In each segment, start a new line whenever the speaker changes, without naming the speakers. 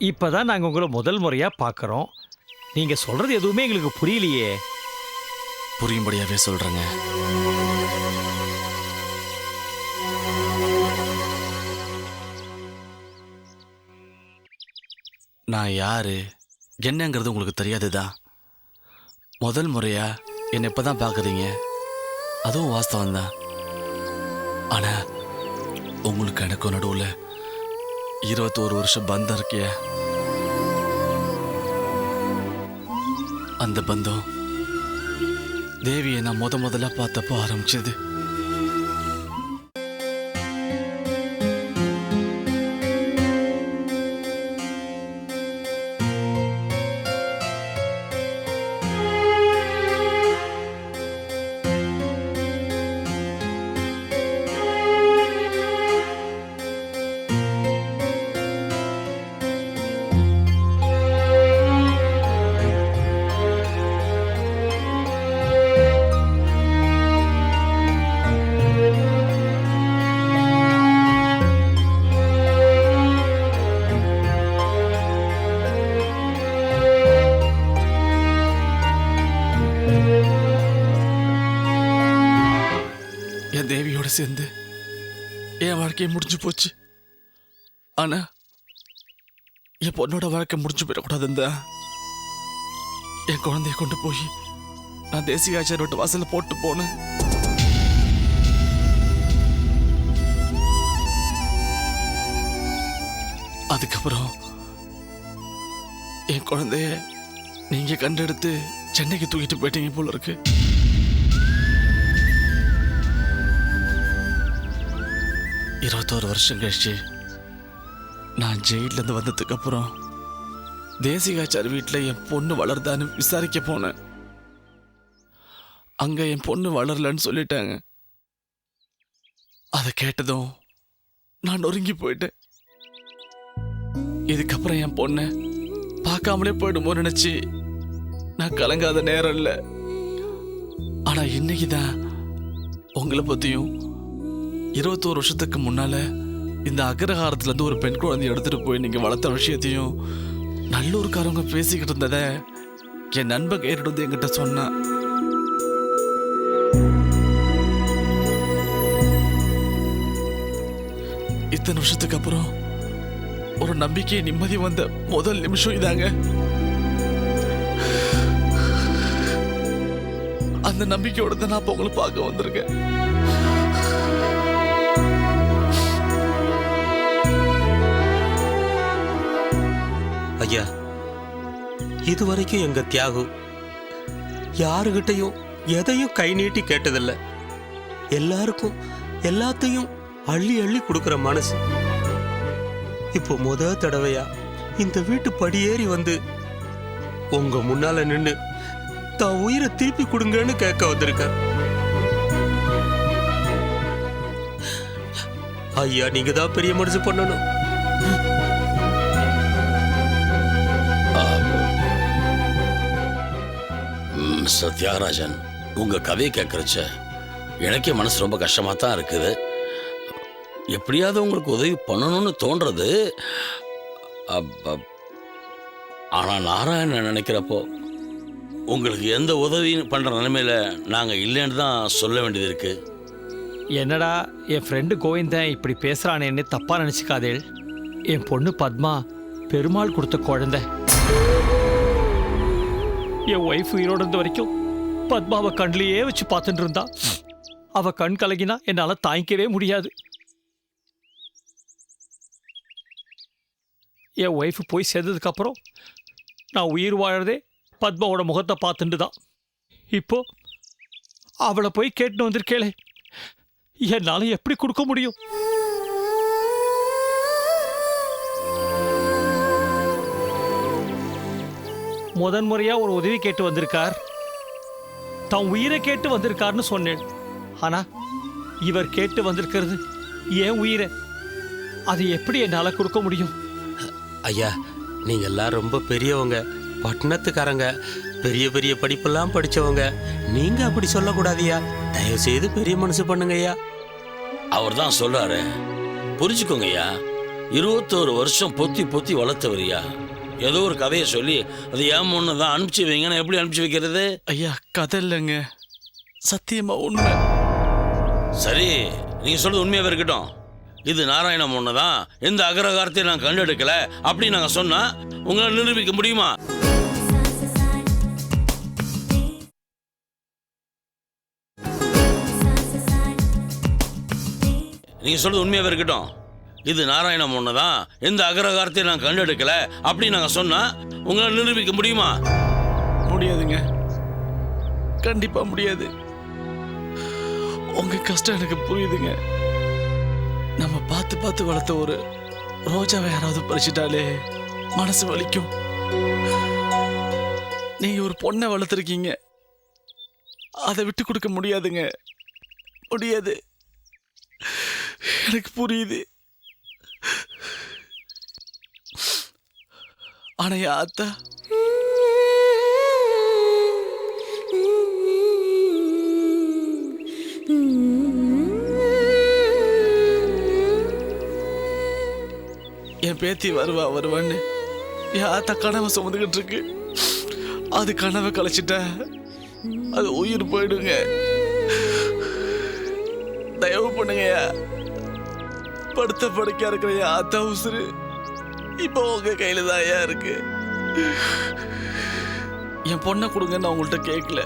இப்போ தான் நாங்கள் உங்களை முதல் முறையாக பார்க்குறோம் நீங்கள் சொல்கிறது எதுவுமே எங்களுக்கு புரியலையே.
புரியும்படியாகவே சொல்கிறேங்க நான் யார்? என்னங்கிறது உங்களுக்கு தெரியாதுதான் முதல் முறையாக என்னை இப்போ தான் பார்க்குறீங்க அதுவும் வாஸ்தவம் தான் ஆனால் உங்களுக்கு எனக்கும் நடுவில் இருபத்தோரு வருஷம் பந்தம் இருக்கிய அந்த பந்தம் தேவியை நான் முத முதல்ல பார்த்தப்போ ஆரம்பிச்சது. என் சேர்ந்து என் வாழ்க்கையை முடிஞ்சு போச்சு. ஆனா என் பொண்ணோட வாழ்க்கை முடிஞ்சு போயிடக்கூடாதுன்னு தான் என் குழந்தைய கொண்டு போய் நான் தேசிய ஆச்சார் விட்டு வாசல்ல போட்டு போனேன். அதுக்கப்புறம் என் குழந்தைய நீங்க கண்டெடுத்து சென்னைக்கு தூக்கிட்டு போயிட்டீங்க போல இருக்கு. இருபத்தோரு வருஷம் கழிச்சு நான் ஜெயிலேருந்து வந்ததுக்கப்புறம் வந்ததுக்கு அப்புறம் தேசிகாச்சார் வீட்டில் என் பொண்ணு வளருதான்னு விசாரிக்க போனேன். அங்கே என் பொண்ணு வளரலன்னு சொல்லிட்டாங்க. அதை கேட்டதும் நான் நொறுங்கி போயிட்டேன். இதுக்கப்புறம் என் பொண்ணை பார்க்காமலே போயிடுமோ நினச்சி நான் கலங்காத நேரம் இல்லை. ஆனால் இன்னைக்கு தான் உங்களை பற்றியும் இருபத்தோரு வருஷத்துக்கு முன்னால் இந்த அக்ரஹாரத்துலேருந்து ஒரு பெண் குழந்தைய எடுத்துகிட்டு போய் நீங்கள் வளர்த்த விஷயத்தையும் நல்லூர்காரவங்க பேசிக்கிட்டு இருந்ததை என் நண்பன் கேட்டு வந்து என்கிட்ட சொன்னான் இத்தனை வருஷத்துக்கு அப்புறம் ஒரு நம்பிக்கை நிம்மதி வந்த முதல் நிமிஷம் இதாங்க. அந்த நம்பிக்கையோட தான் நான் இப்போ உங்களை பார்க்க வந்திருக்கேன்.
ஐயா. இதுவரைக்கும் எங்க தியாகு யாருகிட்டையும் எதையும் கை நீட்டி கேட்டதில்ல. எல்லாருக்கும் எல்லாத்தையும் அள்ளி அள்ளி கொடுக்குற மனசு. இப்போ முத தடவையா இந்த வீட்டு படியேறி வந்து உங்க முன்னால நின்னு தான் உயிரை திருப்பி கொடுங்கன்னு கேட்க வந்திருக்க ஐயா நீங்க தான் பெரிய மனசு பண்ணணும்.
மிஸ்டர் தியாகராஜன் உங்கள் கதையை கேட்குறச்ச எனக்கே மனசு ரொம்ப கஷ்டமாக தான் இருக்குது. எப்படியாவது உங்களுக்கு உதவி பண்ணணும்னு தோன்றது. ஆனால் நாராயணன் நினைக்கிறப்போ உங்களுக்கு எந்த உதவியும் பண்ணுற நிலைமையில நாங்கள் இல்லைன்னு தான் சொல்ல வேண்டியது இருக்குது
என்னடா என் ஃப்ரெண்டு கோவிந்தன் இப்படி பேசுகிறானேன்னு தப்பாக நினச்சிக்காதே. என் பொண்ணு பத்மா பெருமாள் கொடுத்த குழந்தை. என் ஒய்ஃப் உயிரோடு இருந்த வரைக்கும் பத்மாவை கண்லேயே வச்சு பார்த்துட்டு இருந்தா. அவ கண் கலகினா என்னால தாங்கிக்கவே முடியாது. என் ஒய்ஃப் போய் சேர்ந்ததுக்கு அப்புறம் நான் உயிர் வாழறதே பத்மாவோட முகத்தை பார்த்துட்டு தான். இப்போ அவளை போய் கேட்டுன்னு வந்திருக்கேளே. என்னால் எப்படி கொடுக்க முடியும்? முதன் முறையா ஒரு உதவி கேட்டு வந்திருக்கார். தான் உயிரை கேட்டு வந்திருக்காருன்னு சொன்னேன். ஆனா இவர் கேட்டு வந்திருக்கிறது ஏன் உயிரை. அது எப்படி என்னால கொடுக்க முடியும்?
ஐயா நீங்க எல்லாம் ரொம்ப பெரியவங்க. பட்டணத்துக்காரங்க. பெரிய பெரிய படிப்பெல்லாம் படிச்சவங்க. நீங்க அப்படி சொல்லக்கூடாதியா தயவு செய்து பெரிய மனசு பண்ணுங்க ஐயா.
அவர் தான் சொல்றாரு. புரிஞ்சுக்கோங்க ஐயா. இருபத்தோரு வருஷம் பொத்தி பொத்தி வளர்த்தவரியா ஏதோ ஒரு கதையை சொல்லி அது ஏன் ஒன்று தான் அனுப்பிச்சு வைங்கன்னு எப்படி அனுப்பிச்சு வைக்கிறது?
ஐயா கதை இல்லைங்க சத்தியமா உண்மை.
சரி நீங்க சொல்றது உண்மையாவே இருக்கட்டும். இது நாராயணம் ஒன்று தான் எந்த அகரகாரத்தையும் நான் கண்டெடுக்கல அப்படி நாங்க சொன்னா உங்களால் நிரூபிக்க முடியுமா? நீங்க சொல்றது உண்மையாவே இருக்கட்டும். இது நாராயணம் ஒன்று தான் எந்த அகரகாரத்தையும் நான் கண்டெடுக்கல. அப்படின்னு நாங்கள் சொன்னா உங்களால் நிரூபிக்க முடியுமா?
முடியாதுங்க. கண்டிப்பா முடியாது. உங்க கஷ்டம் எனக்கு புரியுதுங்க. நம்ம பார்த்து பார்த்து வளர்த்த ஒரு ரோஜாவை யாராவது பறிச்சிட்டாலே மனசு வலிக்கும். நீங்க ஒரு பொண்ணை வளர்த்துருக்கீங்க. அதை விட்டு கொடுக்க முடியாதுங்க. முடியாது. எனக்கு புரியுது. ஆனா என் அத்தை என் பேத்தி வருவா வருவான்னு. என் ஆத்தா கனவை சுமந்துக்கிட்டு இருக்கு. அது கனவை கலைச்சிட்ட. அது உயிர் போயிடுங்க. தயவு பண்ணுங்கய்யா படுத்த படுக்கையா இருக்கிற என் ஆத்தா உசுறு. இப்போ உங்க கையில தான் ஐயா இருக்கு. என் பொண்ணை கொடுங்க நான் உங்கள்கிட்ட கேட்கல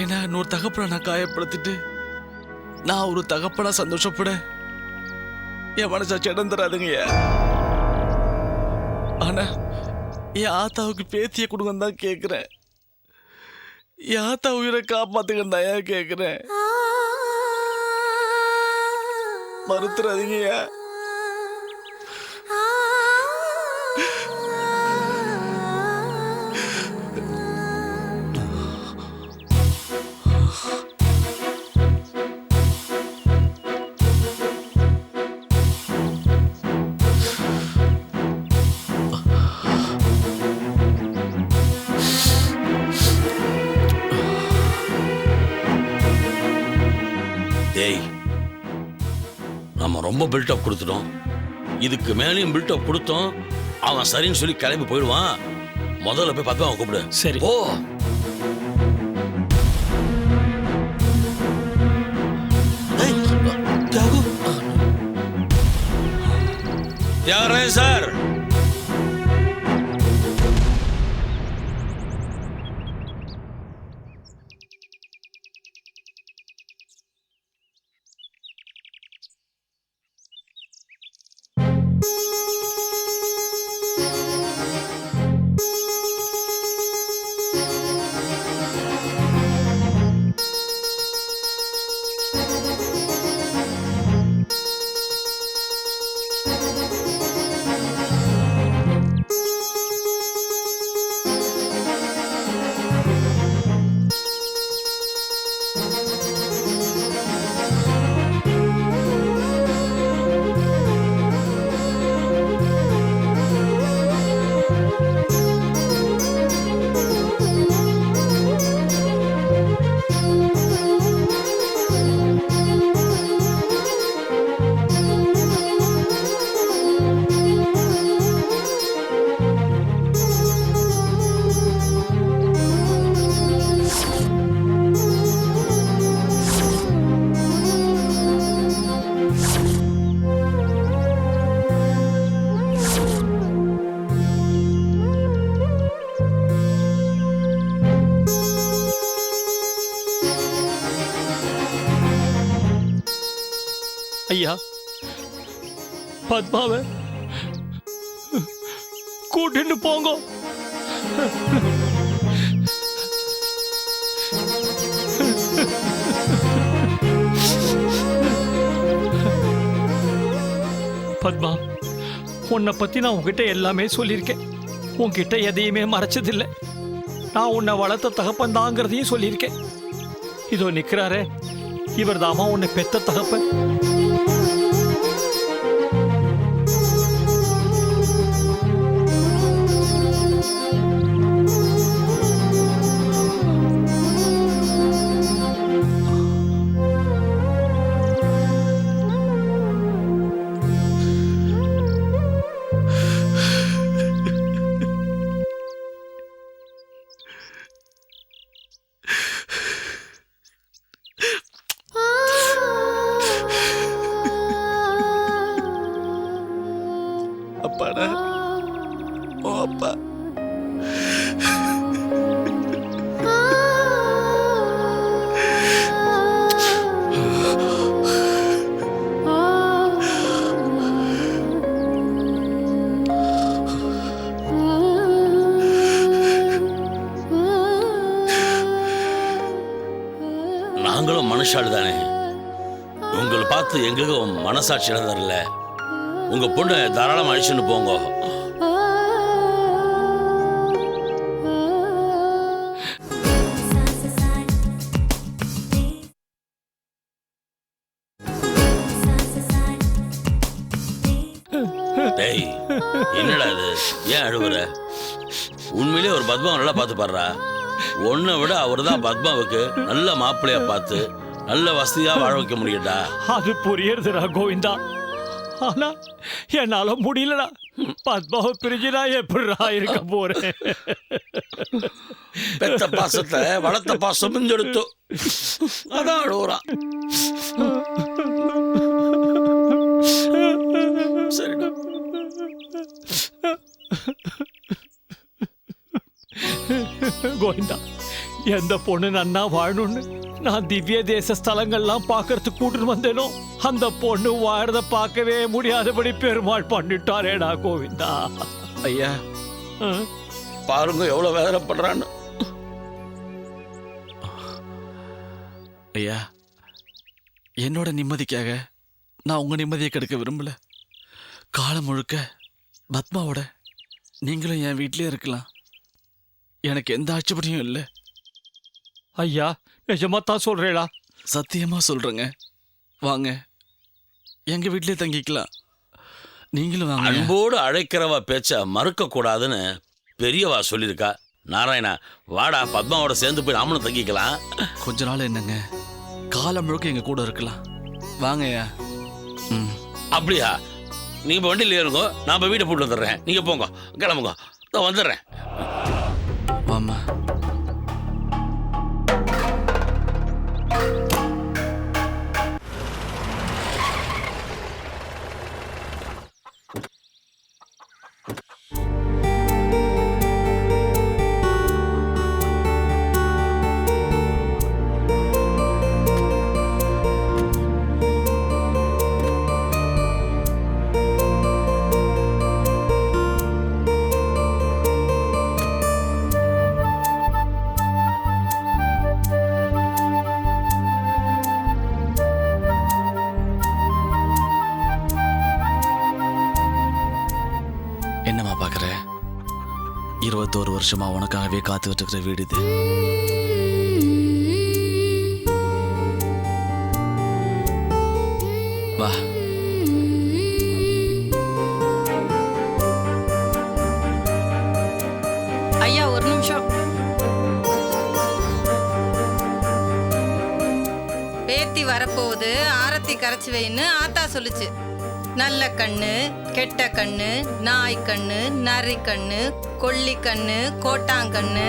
ஏன்னா இன்னொரு தகப்பனை நான் காயப்படுத்திட்டு நான் ஒரு தகப்பனா சந்தோஷப்பட என் மனசாட்சி இடம் தராதுங்கய்யா ஆனா என் ஆத்தாவுக்கு பேத்திய கொடுங்கன்னு தான் கேட்குறேன் என் ஆத்தா உயிரை காப்பாத்துங்கன்னு தான் ஏன் கேட்குறேன் மறுத்துறாதீங்கய்யா
டேய் நம்ம ரொம்ப பில்டப் கொடுத்துட்டோம். இதுக்கு மேலேயும் பில்டப் கொடுத்தோம். அவன் சரின்னு சொல்லி கிளம்பி போயிடுவான். முதல்ல போய் பத்மாவை கூப்பிடு.
சரி.
ஓ
ஏய், தியாகு
தியாகராஜன் சார்?
ஐயா பத்மாவை கூட்டிட்டு போங்க. பத்மா உன்னை பத்தி நான் உங்ககிட்ட எல்லாமே சொல்லியிருக்கேன். உன்கிட்ட எதையுமே மறைச்சதில்லை. நான் உன்னை வளர்த்த தகப்பன் தாங்கிறதையும் சொல்லியிருக்கேன். இதோ நிற்கிறாரே இவர் தாமா உன்னை பெத்த தகப்பன்.
சொல்றானே ஓ அப்பா.
நாங்களும் மனுஷாள் தானே உங்களை பார்த்து எங்களுக்கும் மனசாட்சி இழந்தரில்ல உங்க பொண்ணு தாராளமா அழிச்சுன்னு போங்க. டேய் என்னடா இது? ஏன் அழுவுற? உண்மையிலே ஒரு பத்மா நல்லா பார்த்து பாடுறா உன்னை விட அவர் தான் பத்மாவுக்கு நல்ல மாப்பிள்ளையா பார்த்து நல்ல வசதியா வாழ வைக்க முடியட்டா
அது புரியுறதுடா கோவிந்தா. ஆனா என்னால முடியலடா. பத்மாவை பிரிஞ்சு நான் எப்படிடா இருக்க போறேன்?
பெத்த பாசத்தை வளர்த்த பாசம் மிஞ்செடுத்து அதான் அழுவுறான் சரிடா.
கோவிந்தா எந்த பொண்ணு நன்னா வாழணும்னு நான் திவ்ய தேச ஸ்தலங்கள்லாம் பார்க்கறதுக்கு கூட்டிட்டு வந்தேனோ? அந்த பொண்ணு வாழறத பார்க்கவே முடியாதபடி பெருமாள் பண்ணிட்டாரேடா கோவிந்தா.
ஐயா?
பாருங்க எவ்வளவு வேதனைப்படுறான்னு
ஐயா என்னோட நிம்மதிக்காக நான் உங்க நிம்மதியை கெடுக்க விரும்பல. காலம் முழுக்க பத்மாவோட நீங்களும் என் வீட்லயே இருக்கலாம். எனக்கு எந்த ஆட்சேபனையும் இல்லை.
ஐயா நிஜமா தான் சொல்றேடா.
சத்தியமா சொல்றேங்க. வாங்க. எங்க வீட்லயே தங்கிக்கலாம். நீங்களும் வாங்க.
அன்போடு அழைக்கிறவ பேச்ச மறுக்க கூடாதுன்னு பெரியவா சொல்லியிருக்கா. நாராயணா வாடா பத்மாவோட சேர்ந்து போய் நாமளும் தங்கிக்கலாம்.
கொஞ்ச நாள் என்னங்க? காலம் முழுக்க எங்க கூட இருக்கலாம். வாங்கய்யா ம்.
அப்படியா? நீங்க இப்ப வண்டியில் ஏறுங்க நான் இப்ப வீட்டை போட்டு வந்துடுறேன். நீங்க போங்க கிளம்புங்க. நான் வந்துடுறேன்.
வருஷமா உனக்காகவே காத்துக்கிட்டு இருக்கிற வீடு இது. வா.
ஐயா ஒரு நிமிஷம். பேத்தி வரப்போகுது. ஆரத்தி கரைச்சி வைன்னு ஆத்தா சொல்லுச்சு. நல்ல கண்ணு கெட்ட கண்ணு நாய் கண்ணு நரி கண்ணு கொள்ளி கண்ணு கோட்டாங்கண்ணு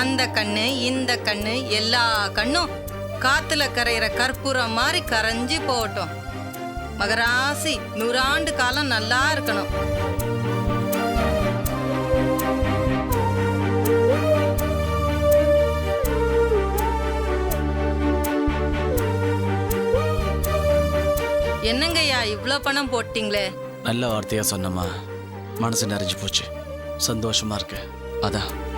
அந்த கண்ணு இந்த கண்ணு எல்லா கண்ணும் காத்துல கரையிற கற்பூரம் மாதிரி கரைஞ்சு போகட்டும். மகராசி நூறாண்டு காலம் நல்லா இருக்கணும். என்னங்கய்யா இவ்வளோ பணம் போட்டிங்களே?
நல்ல வார்த்தையாக சொன்னம்மா. மனசு நிறைஞ்சு போச்சு. சந்தோஷமாக இருக்கு. அதான்.